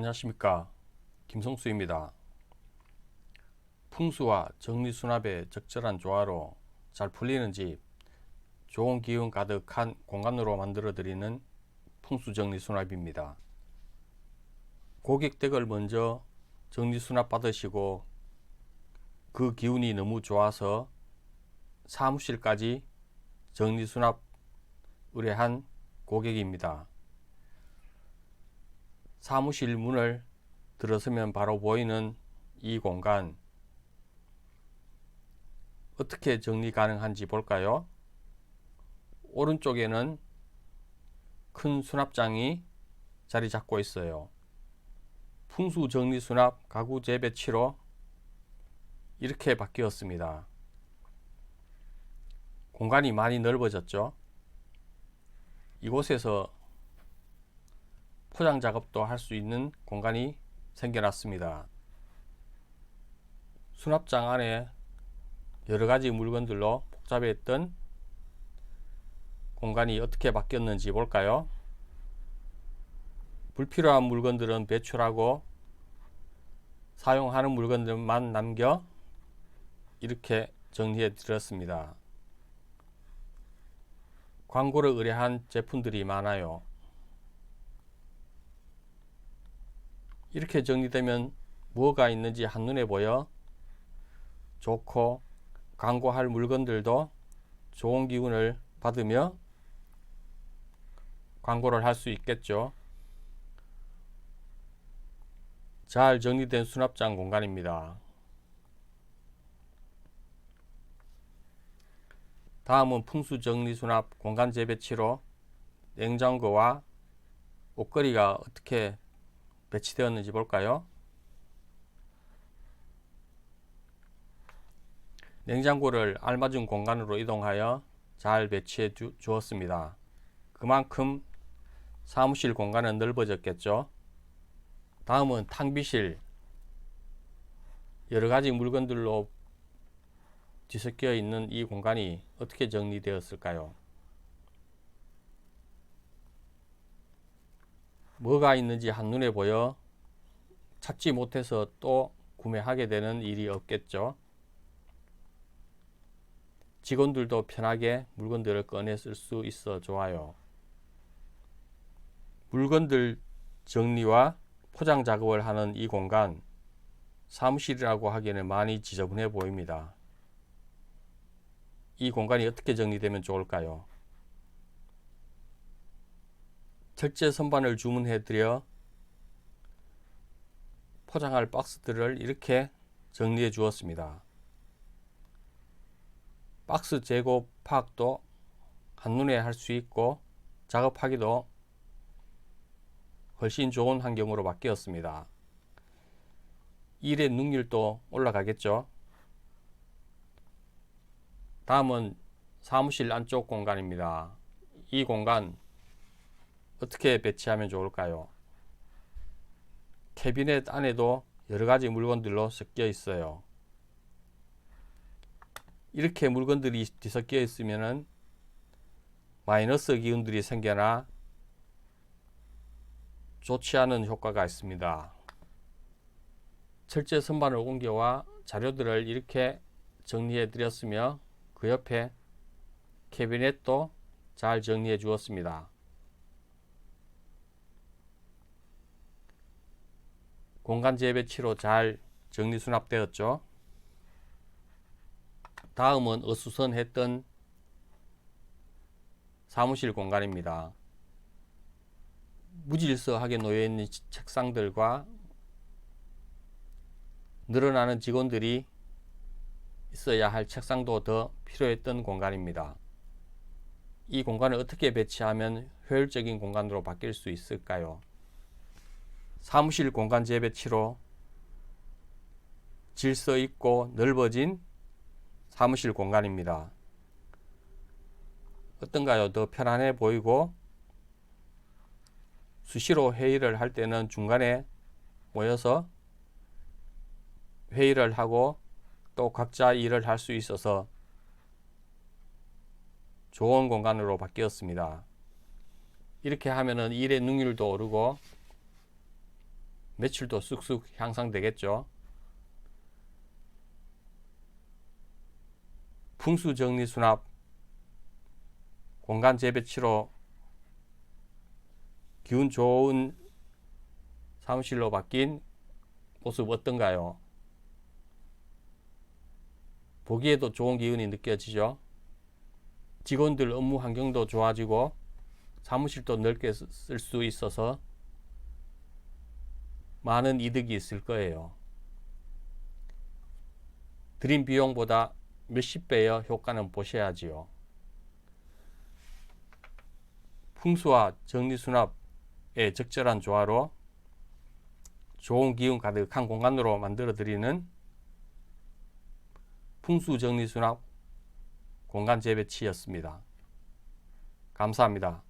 안녕하십니까 김성수입니다. 풍수와 정리수납의 적절한 조화로 잘 풀리는 집, 좋은 기운 가득한 공간으로 만들어 드리는 풍수 정리수납입니다. 고객 댁을 먼저 정리수납 받으시고 그 기운이 너무 좋아서 사무실까지 정리수납 의뢰한 고객입니다. 사무실 문을 들어서면 바로 보이는 이 공간 어떻게 정리 가능한지 볼까요? 오른쪽에는 큰 수납장이 자리 잡고 있어요. 풍수 정리 수납 가구 재배치로 이렇게 바뀌었습니다. 공간이 많이 넓어졌죠. 이곳에서 포장 작업도 할 수 있는 공간이 생겨났습니다. 수납장 안에 여러 가지 물건들로 복잡했던 공간이 어떻게 바뀌었는지 볼까요? 불필요한 물건들은 배출하고 사용하는 물건들만 남겨 이렇게 정리해 드렸습니다. 광고를 의뢰한 제품들이 많아요. 이렇게 정리되면 뭐가 있는지 한눈에 보여 좋고 광고할 물건들도 좋은 기운을 받으며 광고를 할 수 있겠죠. 잘 정리된 수납장 공간입니다. 다음은 풍수 정리 수납 공간 재배치로 냉장고와 옷걸이가 어떻게 배치되었는지 볼까요? 냉장고를 알맞은 공간으로 이동하여 잘 배치해 주, 주었습니다. 그만큼 사무실 공간은 넓어졌겠죠. 다음은 탕비실 여러 가지 물건들로 뒤섞여 있는 이 공간이 어떻게 정리되었을까요? 뭐가 있는지 한눈에 보여 찾지 못해서 또 구매하게 되는 일이 없겠죠. 직원들도 편하게 물건들을 꺼내 쓸 수 있어 좋아요. 물건들 정리와 포장 작업을 하는 이 공간 사무실이라고 하기에는 많이 지저분해 보입니다. 이 공간이 어떻게 정리되면 좋을까요? 철제 선반을 주문해 드려 포장할 박스들을 이렇게 정리해 주었습니다. 박스 재고 파악도 한눈에 할 수 있고 작업하기도 훨씬 좋은 환경으로 바뀌었습니다. 일의 능률도 올라가겠죠. 다음은 사무실 안쪽 공간입니다. 이 공간 어떻게 배치하면 좋을까요? 캐비넷 안에도 여러 가지 물건들로 섞여 있어요. 이렇게 물건들이 뒤섞여 있으면은 마이너스 기운들이 생겨나 좋지 않은 효과가 있습니다. 철제 선반을 옮겨와 자료들을 이렇게 정리해 드렸으며 그 옆에 캐비넷도 잘 정리해 주었습니다. 공간 재배치로 잘 정리 수납되었죠. 다음은 어수선했던 사무실 공간입니다. 무질서하게 놓여 있는 책상들과 늘어나는 직원들이 있어야 할 책상도 더 필요했던 공간입니다. 이 공간을 어떻게 배치하면 효율적인 공간으로 바뀔 수 있을까요? 사무실 공간 재배치로 질서 있고 넓어진 사무실 공간입니다. 어떤가요? 더 편안해 보이고 수시로 회의를 할 때는 중간에 모여서 회의를 하고 또 각자 일을 할 수 있어서 좋은 공간으로 바뀌었습니다. 이렇게 하면은 일의 능률도 오르고 매출도 쑥쑥 향상되겠죠. 풍수 정리 수납 공간 재배치로 기운 좋은 사무실로 바뀐 모습 어떤가요? 보기에도 좋은 기운이 느껴지죠. 직원들 업무 환경도 좋아지고 사무실도 넓게 쓸 수 있어서 많은 이득이 있을 거예요. 드림 비용보다 몇십 배의 효과는 보셔야지요. 풍수와 정리수납의 적절한 조화로 좋은 기운 가득한 공간으로 만들어 드리는 풍수 정리수납 공간 재배치였습니다. 감사합니다.